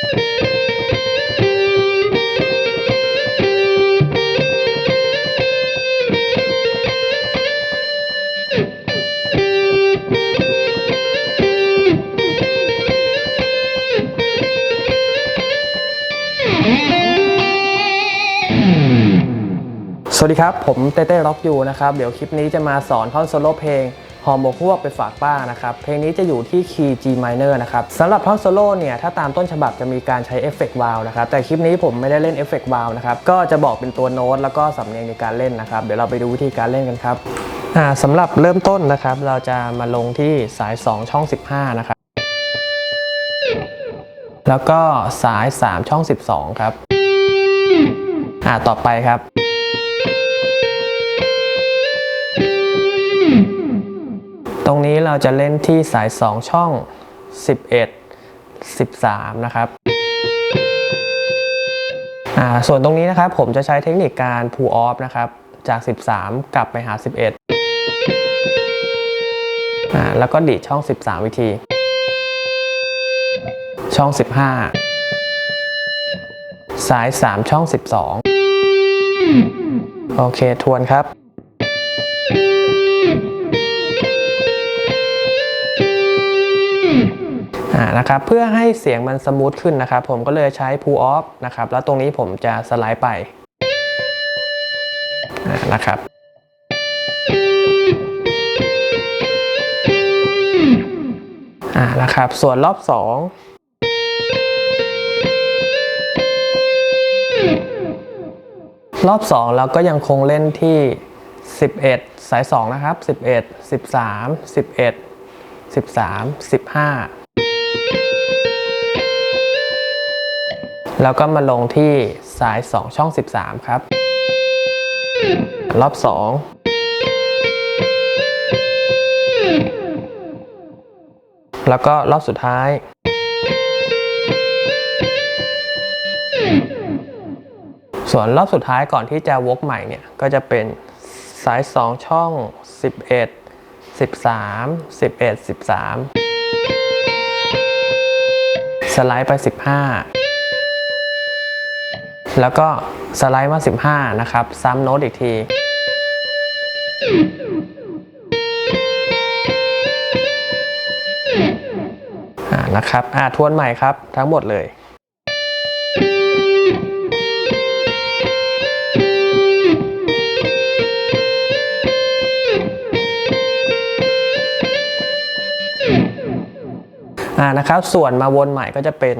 สวัสดีครับ ผมเต้เต้ร็อกยูนะครับ เดี๋ยวคลิปนี้จะมาสอนท่อนโซโล่เพลง อมบกฮวกไปฝากป้านะครับ เพลงนี้จะอยู่ที่คีย์ G minor นะครับสำหรับท่อนโซโล่เนี่ย ถ้าตามต้นฉบับจะมีการใช้เอฟเฟกต์วาลนะครับ แต่คลิปนี้ผมไม่ได้เล่นเอฟเฟกต์วาลนะครับ ก็จะบอกเป็นตัวโน้ตแล้วก็สำเนียงในการเล่นนะครับ เดี๋ยวเราไปดูวิธีการเล่นกันครับอ่าสำหรับเริ่มต้นนะครับ เราจะมาลงที่สาย 2 ช่อง 15 นะครับ แล้วก็สาย 3 ช่อง 12 ครับ อ่าต่อไปครับ ตรงนี้เราจะเล่นที่สาย 2 ช่อง 11 13 นะครับอ่าส่วนตรงนี้นะครับผมจะใช้เทคนิคการ pull off นะครับจาก 13 กลับไปหา 11อ่าแล้วก็ดีดช่อง 13 วิธี ช่อง 15 สาย 3 ช่อง 12 โอเค ทวนครับ นะครับเพื่อให้เสียงมันสมูทขึ้นนะครับ ผมก็เลยใช้ pull off นะครับ แล้วตรงนี้ผมจะสไลด์ไปนะครับอ่านะครับ ส่วนรอบ 2รอบ 2 เราก็ยังคงเล่นที่ 11 สาย 2 นะครับ 11 13 11 13 15 แล้วก็มาลงที่สาย 2 ช่อง 13 ครับ รอบ 2 แล้วก็รอบสุดท้าย ส่วนรอบสุดท้ายก่อนที่จะวกใหม่เนี่ย ก็จะเป็นสาย 2 ช่อง 11 13 11 13 สไลด์ไป 15 แล้วก็สไลด์มา 15 นะครับ ซ้ำโน้ตอีกที นะครับ อ่าทวนใหม่ครับทั้งหมดเลยอ่านะครับ ส่วนมาวนใหม่ก็จะเป็น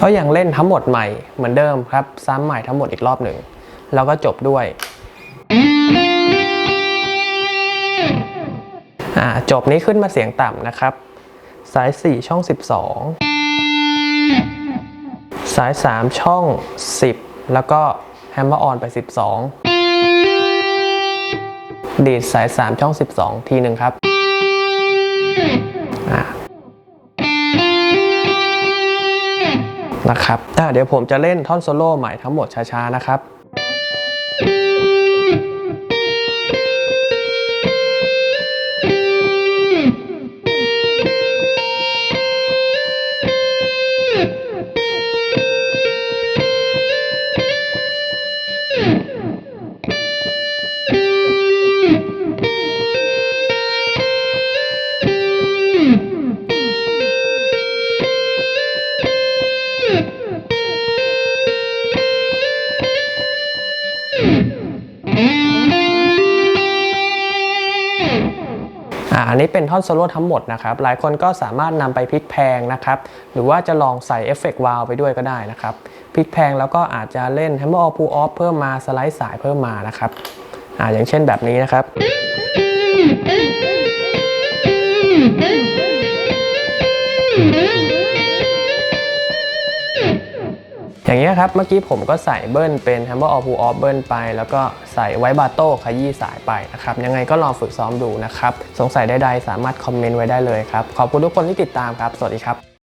ก็ยังเล่นทั้งหมดใหม่เหมือนเดิมครับ ซ้ำใหม่ทั้งหมดอีกรอบหนึ่ง แล้วก็จบด้วยจบนี้ขึ้นมาเสียงต่ำนะครับ สาย 4 ช่อง 12 สาย 3 ช่อง 10 แล้วก็แฮมเมอร์ออนไป 12 ดีดสาย 3 ช่อง 12 ทีหนึ่งครับ นะครับเดี๋ยวผมจะเล่นท่อนโซโล่ใหม่ทั้งหมดช้าๆนะครับ อันนี้เป็นท่อนโซโล่ทั้งหมดนะครับ หลายคนก็สามารถนำไปพลิกแพงนะครับ หรือว่าจะลองใส่เอฟเฟกต์วาลไปด้วยก็ได้นะครับ พลิกแพงแล้วก็อาจจะเล่น Hammer or Pull Off เพิ่มมาสไลด์สายเพิ่มมานะครับอ่าอย่างเช่นแบบนี้นะครับ อย่างนี้ครับ เมื่อกี้ผมก็ใส่เบิ้ลเป็น Hammer of Pull Off เบิ้ลไป แล้วก็ใส่ไว้บาโต้ขยี้สายไปนะครับ ยังไงก็ลองฝึกซ้อมดูนะครับ สงสัยใดๆสามารถคอมเมนต์ไว้ได้เลยครับ ขอบคุณทุกคนที่ติดตามครับ สวัสดีครับ